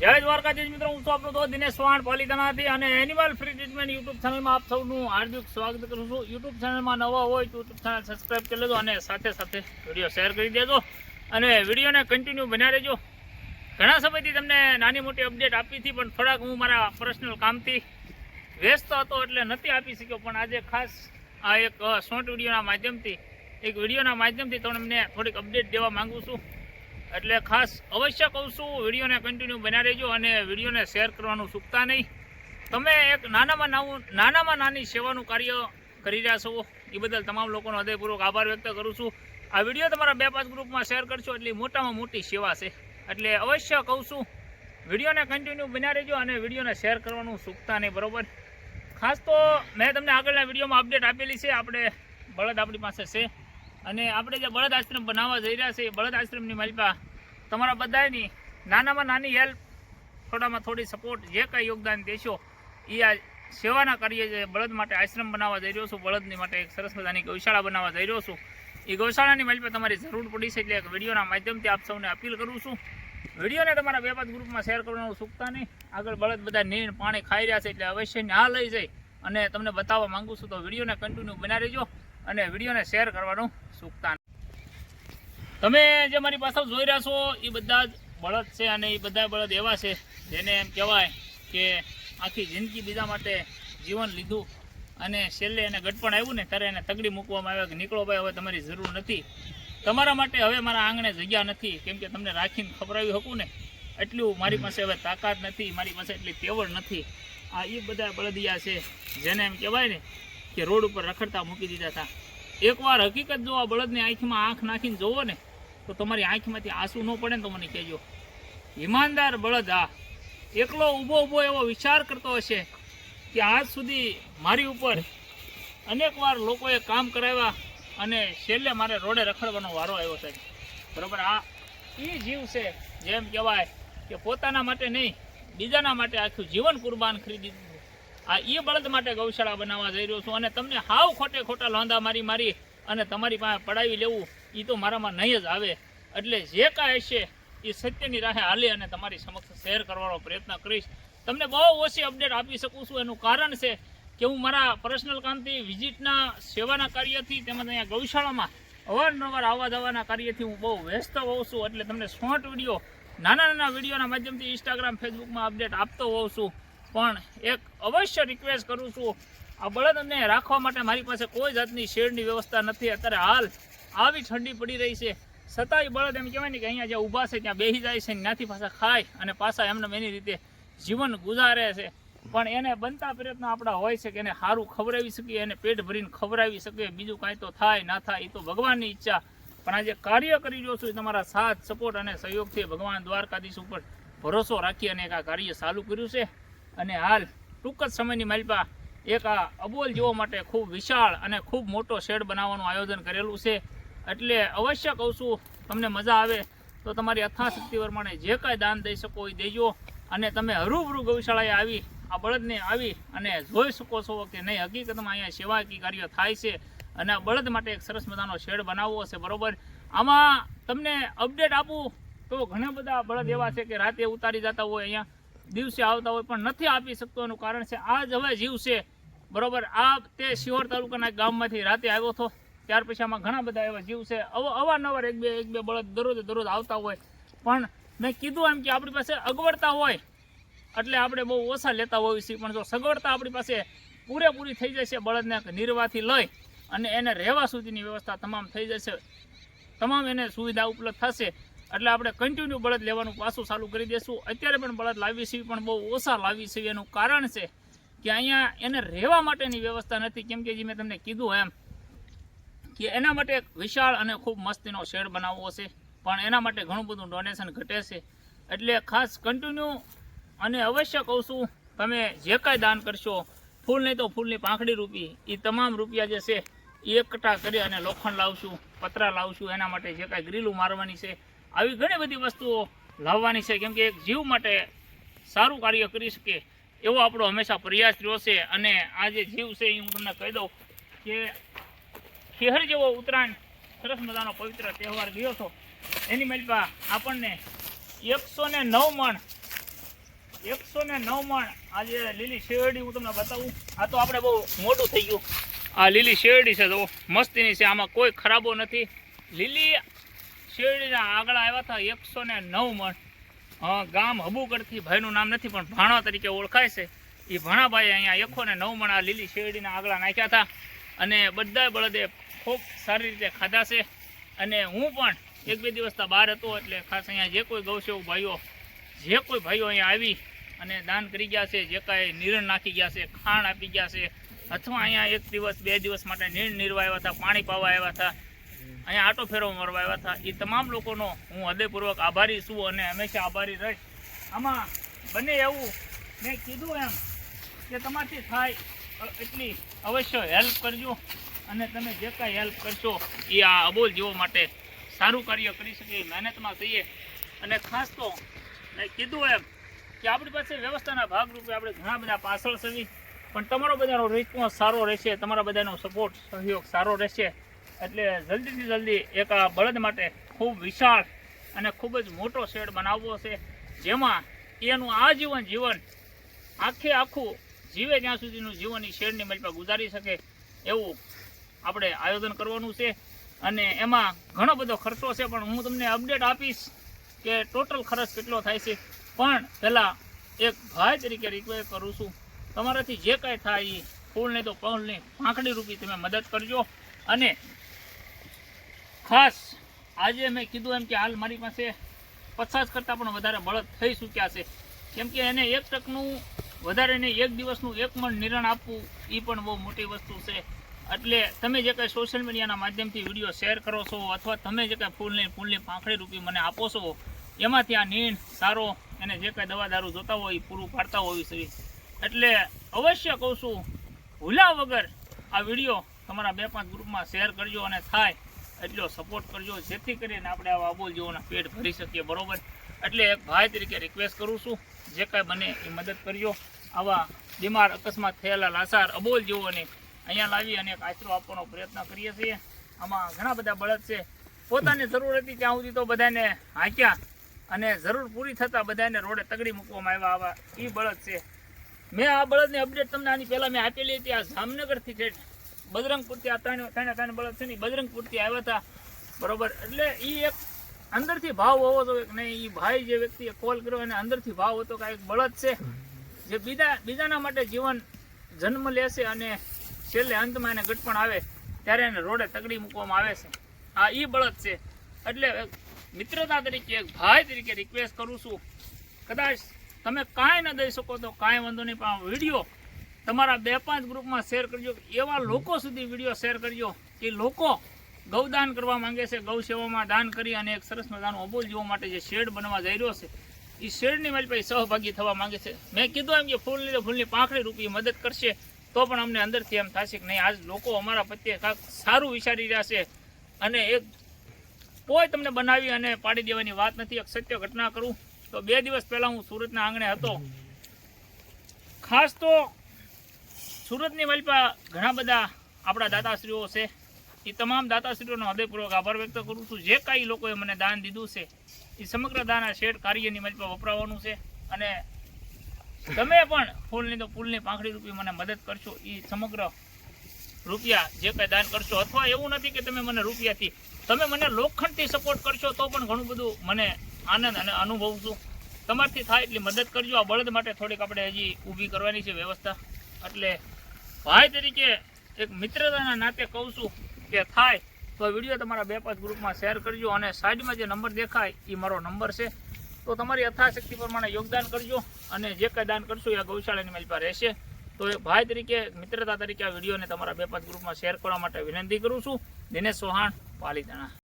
જય દ્વારકાધીશ મિત્રો, હું તો આપણો તો દિનેશ વાણ પાલિતાનાથી અને એનિમલ ફ્રી ટ્રીટમેન્ટ યુટ્યુબ ચેનલમાં આપ સૌનું હાર્દિક સ્વાગત કરું છું. યુટ્યુબ ચેનલમાં નવા હોય તો યુટ્યુબ ચેનલ સબસ્ક્રાઈબ કરી લેજો અને સાથે સાથે વીડિયો શેર કરી દેજો અને વિડીયોને કન્ટિન્યુ બન્યા રહેજો. ઘણા સમયથી તમને નાની મોટી અપડેટ આપી હતી, પણ થોડાક હું મારા પર્સનલ કામથી વ્યસ્ત હતો એટલે નથી આપી શક્યો, પણ આજે ખાસ આ એક શોર્ટ વિડીયોના માધ્યમથી, એક વિડીયોના માધ્યમથી તમને થોડીક અપડેટ દેવા માંગુ છું. એટલે ખાસ અવશ્ય કહું છું, વિડીયોને કન્ટિન્યુ બના રહેજો અને વિડીયોને શેર કરવાનું ચૂકતા નહીં. તમે એક નાનામાં નાનું નાનામાં નાની સેવાનું કાર્ય કરી રહ્યા છો, એ બદલ તમામ લોકોનો હૃદયપૂર્વક આભાર વ્યક્ત કરું છું. આ વીડિયો તમારા બે પાંચ ગ્રુપમાં શેર કરશો એટલી મોટામાં મોટી સેવા છે. એટલે અવશ્ય કહું છું, વિડીયોને કન્ટિન્યુ બના રહેજો અને વિડીયોને શેર કરવાનું ચૂકતા નહીં, બરાબર? ખાસ તો મેં તમને આગળના વિડીયોમાં અપડેટ આપેલી છે, આપણે બળદ આપણી પાસે છે. અને આપણે જે બળદ આશ્રમ બનાવવા જઈ રહ્યા છે એ બળદ આશ્રમની માલિકા તમારા બધાની નાનામાં નાની હેલ્પ થોડામાં થોડી સપોર્ટ જે કાંઈ યોગદાન દેશો, એ આ સેવાના કાર્ય જે બળદ માટે આશ્રમ બનાવવા જઈ રહ્યો છું, બળદની માટે એક સરસ મજાની ગૌશાળા બનાવવા જઈ રહ્યો છું. એ ગૌશાળાની માલિકા તમારી જરૂર પડી છે એટલે એક વિડીયોના માધ્યમથી આપ સૌને અપીલ કરું છું. વિડીયોને તમારા બે ગ્રુપમાં શેર કરવાનું ચૂકતા નહીં. આગળ બળદ બધા નીર પાણી ખાઈ રહ્યા છે એટલે અવશ્ય આ લઈ જાય અને તમને બતાવવા માંગુ છું તો વિડીયોને કન્ટિન્યુ બનાવી રહેજો અને વિડીયોને શેર કરવાનું ચૂકતા તમે જે મારી પાસે જોઈ રહ્યા છો, એ બધા જ બળદ છે અને એ બધા બળદ એવા છે જેને એમ કહેવાય કે આખી જિંદગી બીજા માટે જીવન લીધું અને છેલ્લે એને ગટપણ આવ્યું ને ત્યારે એને તગડી મૂકવામાં આવ્યા કે નીકળો ભાઈ, હવે તમારી જરૂર નથી. તમારા માટે હવે મારા આંગણે જગ્યા નથી, કેમ કે તમને રાખીને ખબરાવી શકું ને, એટલું મારી પાસે હવે તાકાત નથી, મારી પાસે એટલી તેવડ નથી. આ એ બધા બળદિયા છે જેને એમ કહેવાય ને કે રોડ ઉપર રખડતા મૂકી દીધા હતા. એકવાર હકીકત જો આ બળદની આંખમાં આંખ નાખીને જોવો ને, તો તમારી આંખમાંથી આંસુ ન પડે ને તો મને કહેજો. ઈમાનદાર બળદ આ. એકલો ઊભો ઊભો એવો વિચાર કરતો હશે કે આજ સુધી મારી ઉપર અનેકવાર લોકોએ કામ કરાવ્યા અને છેલ્લે મારે રોડે રખડવાનો વારો આવ્યો છે બરાબર? આ એ જીવ છે, જેમ કહેવાય કે પોતાના માટે નહીં, બીજાના માટે આખું જીવન કુરબાન ખરીદી આ એ બળદ માટે ગૌશાળા બનાવવા જઈ રહ્યો છું અને તમને હાવ ખોટે ખોટા લોંધા મારી મારી અને તમારી પાસે પડાવી લેવું એ તો મારામાં નહીં જ આવે. એટલે જે કાંઈ હશે એ સત્યની રાહે હાલે અને તમારી સમક્ષ શેર કરવાનો પ્રયત્ન કરીશ. તમને બહુ ઓછી અપડેટ આપી શકું છું, એનું કારણ છે કે હું મારા પર્સનલ કામથી વિઝિટના સેવાના કાર્યથી, તેમજ અહીંયા ગૌશાળામાં અવારનવાર આવવા જવાના કાર્યથી હું બહુ વ્યસ્ત હોઉં છું. એટલે તમને શોર્ટ વીડિયો નાના નાના વિડીયોના માધ્યમથી ઇન્સ્ટાગ્રામ ફેસબુકમાં અપડેટ આપતો હોઉં છું. પણ એક અવશ્ય રિક્વેસ્ટ કરું છું, આ બળદને રાખવા માટે મારી પાસે કોઈ જાતની શેડની વ્યવસ્થા નથી. અત્યારે હાલ આવી ઠંડી પડી રહી છે. છતાંય બળદ એમ કહેવાય ને કે અહીંયા જ્યાં ઊભા છે ત્યાં બેસી જાય છે ત્યાંથી પાછા ખાય અને પાછા એમને એની રીતે જીવન ગુજારે છે. પણ એને બનતા પ્રયત્નો આપણા હોય છે કે એને સારું ખવડાવી શકીએ, એને પેટ ભરીને ખવડાવી શકીએ. બીજું કાંઈ તો થાય, ના થાય, એ તો ભગવાનની ઈચ્છા. પણ આજે કાર્ય કરી રહ્યો છું તમારા સાથ, સપોર્ટ અને સહયોગથી ભગવાન દ્વારકાધીશ ઉપર ભરોસો રાખી અને એક આ કાર્ય ચાલુ કર્યું છે. અને હાલ ટૂંક જ સમયની માલિપા એક આ અબોલ જેવો માટે ખૂબ વિશાળ અને ખૂબ મોટો શેડ બનાવવાનું આયોજન કરેલું છે. એટલે અવશ્ય કહું છું, તમને મજા આવે તો તમારી અથાશક્તિ પ્રમાણે જે કાંઈ દાન દઈ શકો એ દેજો. અને તમે હરૂભરૂ ગૌશાળાએ આવી, આ બળદને આવી અને જોઈ શકો છો કે નહીં, હકીકતમાં અહીંયા સેવાકી કાર્ય થાય છે. અને આ બળદ માટે એક સરસ મજાનો શેડ બનાવવો છે, બરોબર? આમાં તમને અપડેટ આપું તો ઘણા બધા બળદ એવા છે કે રાતે ઉતારી જતા હોય અહીંયા. દિવસે આવતા હોય પણ નથી આપી શકતો. એનું કારણ છે આ જ હવે જીવ છે. બરોબર? આ તે શિહોર તાલુકાના ગામમાંથી રાતે આવ્યો હતો. ત્યાર પછી આમાં ઘણા બધા એવા જીવ છે. અવ- અવારનવાર એક બે એક બે બળદ દરરોજ દરરોજ આવતા હોય. પણ મેં કીધું એમ કે આપણી પાસે અગવડતા હોય. એટલે આપણે બહુ ઓછા લેતા હોઈએ છીએ. પણ જો સગવડતા આપણી પાસે પૂરેપૂરી થઈ જશે બળદને નિર્વાહથી લઈ અને એને રહેવા સુધીની વ્યવસ્થા તમામ થઈ જશે. તમામ એને સુવિધા ઉપલબ્ધ થશે. એટલે આપણે કન્ટિન્યુ બળદ લેવાનું પાછું ચાલુ કરી દઈશું અત્યારે પણ બળદ લાવી છીએ પણ બહુ ઓછા લાવી છીએ એનું કારણ છે કે અહીંયા એને રહેવા માટેની વ્યવસ્થા નથી. કેમ કે જે મેં તમને કીધું એમ કે એના માટે એક વિશાળ અને ખૂબ મસ્તીનો શેડ બનાવવો છે. પણ એના માટે ઘણું બધું ડોનેશન ઘટે છે. એટલે ખાસ કન્ટિન્યુ અને અવશ્ય કહું છું, તમે જે કાંઈ દાન કરશો, ફૂલ નહીં તો ફૂલની પાંખડી રૂપી એ તમામ રૂપિયા જે છે એ એકઠા કરી અને લોખંડ લાવશું, પતરા લાવશું. એના માટે જે કાંઈ ગ્રીલું મારવાની છે આવી ઘણી બધી વસ્તુઓ લાવવાની છે, કેમ કે એક જીવ માટે સારું કાર્ય કરી શકે એવો આપણો હંમેશા પ્રયાસ રહ્યો છે. અને આ જે જીવ છે, એ હું તમને કહી દઉં કે ખેહર જેવો ઉત્તરાયણ સરસ મજાનો પવિત્ર તહેવાર ગયો હતો. એની મલપા આપણને એકસો ને નવ મણ, એકસો ને નવ મણ આ જે લીલી શેરડી હું તમને બતાવું, આ તો આપણે બહુ મોટું થઈ ગયું. આ લીલી શેરડી છે, તો મસ્તીની છે, આમાં કોઈ ખરાબો નથી. લીલી શેરડીના આગળ આવ્યા હતા એકસો ને નવ મણ. ગામ હબુગઢથી, ભાઈનું નામ નથી, પણ ભાણા તરીકે ઓળખાય છે. એ ભાણાભાઈ અહીંયા એકસો ને નવ મણ આ લીલી શેરડીના આગળ નાખ્યા હતા. અને બધા બળદે ખૂબ સારી રીતે ખાધા છે. અને હું પણ એક બે દિવસના બહાર હતો, એટલે ખાસ અહીંયા જે કોઈ ગૌસેવક ભાઈઓ, જે કોઈ ભાઈઓ અહીંયા આવી અને દાન કરી ગયા છે, જે કાંઈ નિરણ નાખી ગયા છે, ખાણ આપી ગયા છે, અથવા અહીંયા એક દિવસ, બે દિવસ માટે નીણ નિરવા આવ્યા હતા, પાણી પાવા આવ્યા હતા અહીંયા આટો ફેરો મારવા આવ્યા હતા. એ તમામ લોકોનો હું હૃદયપૂર્વક આભારી છું અને હંમેશા આભારી રહીશ. આમાં બને એવું મેં કીધું એમ કે તમારથી થાય એટલી અવશ્ય હેલ્પ કરજો અને તમે જે કાંઈ હેલ્પ કરશો એ આ અબોલ જીવો માટે સારું કાર્ય કરી શકીએ મહેનતમાં થઈએ. અને ખાસ તો મેં કીધું એમ કે આપણી પાસે વ્યવસ્થાના ભાગરૂપે આપણે ઘણા બધા પાછળ સવી પણ તમારો બધાનો રિસ્પોન્સ સારો રહેશે, તમારા બધાનો સપોર્ટ સહયોગ સારો રહેશે. એટલે જલ્દીથી જલ્દી એક આ બળદ માટે ખૂબ વિશાળ અને ખૂબ જ મોટો શેડ બનાવવો છે, જેમાં એનું આજીવન જીવન આખે આખું જીવે જ્યાં સુધીનું જીવન એ શેડની મલપા ગુજારી શકે એવું આપણે આયોજન કરવાનું છે. અને એમાં ઘણો બધો ખર્ચો છે, પણ હું તમને અપડેટ આપીશ કે ટોટલ ખર્ચ કેટલો થાય છે. પણ પહેલાં એક ભાઈ તરીકે રિક્વેસ્ટ કરું છું. તમારાથી જે કાંઈ થાય એ ફૂલ નહીં તો પૌલ નહીં પાંખડી રૂપી તમે મદદ કરજો. અને ખાસ આજે મેં કીધું એમ કે હાલ મારી પાસે પચાસ કરતાં પણ વધારે બળદ થઈ ચૂક્યા છે. કેમ કે એને એક ટકનું વધારે ને એક દિવસનું એક મણ નિરણ આપવું એ પણ બહુ મોટી વસ્તુ છે. એટલે તમે જે કાંઈ સોશિયલ મીડિયાના માધ્યમથી વીડિયો શેર કરો છો અથવા તમે જે કાંઈ ફૂલની ફૂલની પાંખડી રૂપી મને આપો છો, એમાંથી આ નીણ, સારો એને જે કાંઈ દવા દારૂ જોતા હોય એ પૂરું પાડતા હોવી જોઈએ એટલે અવશ્ય કહું છું, ભૂલા વગર આ વીડિયો તમારા બે પાંચ ગ્રુપમાં શેર કરજો અને થાય એટલો સપોર્ટ કરજો. જેથી કરીને આપણે આવા અબોલ જીવોના પેટ ભરી શકીએ, બરોબર? એટલે એક ભાઈ તરીકે રિક્વેસ્ટ કરું છું, જે કાંઈ બને એ મદદ કરજો. આવા બીમાર અકસ્માત થયેલા લાસાર અબોલ જીવોને અહીંયા લાવી અને એક આશરો આપવાનો પ્રયત્ન કરીએ છીએ. આમાં ઘણા બધા બળદ છે. પોતાની જરૂર હતી ત્યાં સુધી તો બધાને હાંક્યા અને જરૂર પૂરી થતાં બધાને રોડે તગડી મૂકવામાં આવ્યા. આવા એ બળદ છે. મેં આ બળદની અપડેટ તમને આની પહેલાં મેં આપેલી હતી. આ જામનગરથી છે. બજરંગપુરથી આ ત્રણ ત્રણે ત્રણ બળદ છે ને બજરંગપુરથી આવ્યા હતા. બરોબર? એટલે એ એક અંદરથી ભાવ હોવો હતો કે નહીં એ ભાઈ જે વ્યક્તિએ કોલ કર્યો એને અંદરથી ભાવ હતો કે એક બળદ છે, જે બીજા બીજાના માટે જીવન જન્મ લેશે અને છેલ્લે અંતમાં એને ગટપણ આવે ત્યારે એને રોડે તગડી મૂકવામાં આવે છે. આ એ બળદ છે. એટલે મિત્રતા તરીકે, એક ભાઈ તરીકે રિક્વેસ્ટ કરું છું. કદાચ તમે કાંઈ ન દઈ શકો તો કાંઈ વાંધો નહીં, પણ વીડિયો તમારા બે પાંચ ગ્રુપમાં શેર કરજો. એવા લોકો સુધી વીડિયો શેર કરજો કે લોકો ગૌદાન કરવા માંગે છે. ગૌ સેવામાં દાન કરી અને એક સરસ મજાનું અબોલ જીવો માટે જે શેડ બનવા જઈ રહ્યો છે એ શેડની મારી પાસે સહભાગી થવા માંગે છે. મેં કીધું એમ કે ફૂલની તો ફૂલની પાંખડી રૂપી મદદ કરશે, તો પણ અમને અંદરથી એમ થશે કે નહીં, આજ લોકો અમારા પ્રત્યે કાંક સારું વિચારી રહ્યા છે. અને એક કોઈ તમને બનાવી અને પાડી દેવાની વાત નથી, એક સત્ય ઘટના કરું. તો બે દિવસ પહેલાં હું સુરતના આંગણે હતો. ખાસ તો સુરતની મલપા ઘણા બધા આપણા દાતાશ્રીઓ છે. એ તમામ દાતાશ્રીઓનો હૃદયપૂર્વક આભાર વ્યક્ત કરું છું. જે કાંઈ લોકોએ મને દાન દીધું છે એ સમગ્ર દાન આ શેઠ કાર્યની મલપા વપરાવાનું છે. અને તમે પણ ફૂલની તો ફૂલની પાંખડી રૂપી મને મદદ કરશો. એ સમગ્ર રૂપિયા જે કાંઈ દાન કરશો, અથવા એવું નથી કે તમે મને રૂપિયાથી, તમે મને લોખંડથી સપોર્ટ કરશો, તો પણ ઘણું બધું મને આનંદ અને અનુભવ છું. તમારથી થાય એટલી મદદ કરજો. આ બળદ માટે થોડીક આપણે હજી ઊભી કરવાની છે વ્યવસ્થા. એટલે ભાઈ તરીકે એક મિત્રતાના નાતે કહું છું કે થાય તો વીડિયો તમારા બે પાંચ ગ્રુપમાં શેર કરજો અને સાઈડમાં જે નંબર દેખાય એ મારો નંબર છે. તો તમારી યથાશક્તિ પ્રમાણે યોગદાન કરજો અને જે કાંઈ દાન કરશો એ ગૌશાળાની મારી પાસે રહેશે. તો એ ભાઈ તરીકે, મિત્રતા તરીકે આ વિડીયોને તમારા બે પાંચ ગ્રુપમાં શેર કરવા માટે વિનંતી કરું છું. દિનેશ ચૌહાણ પાલીતાણા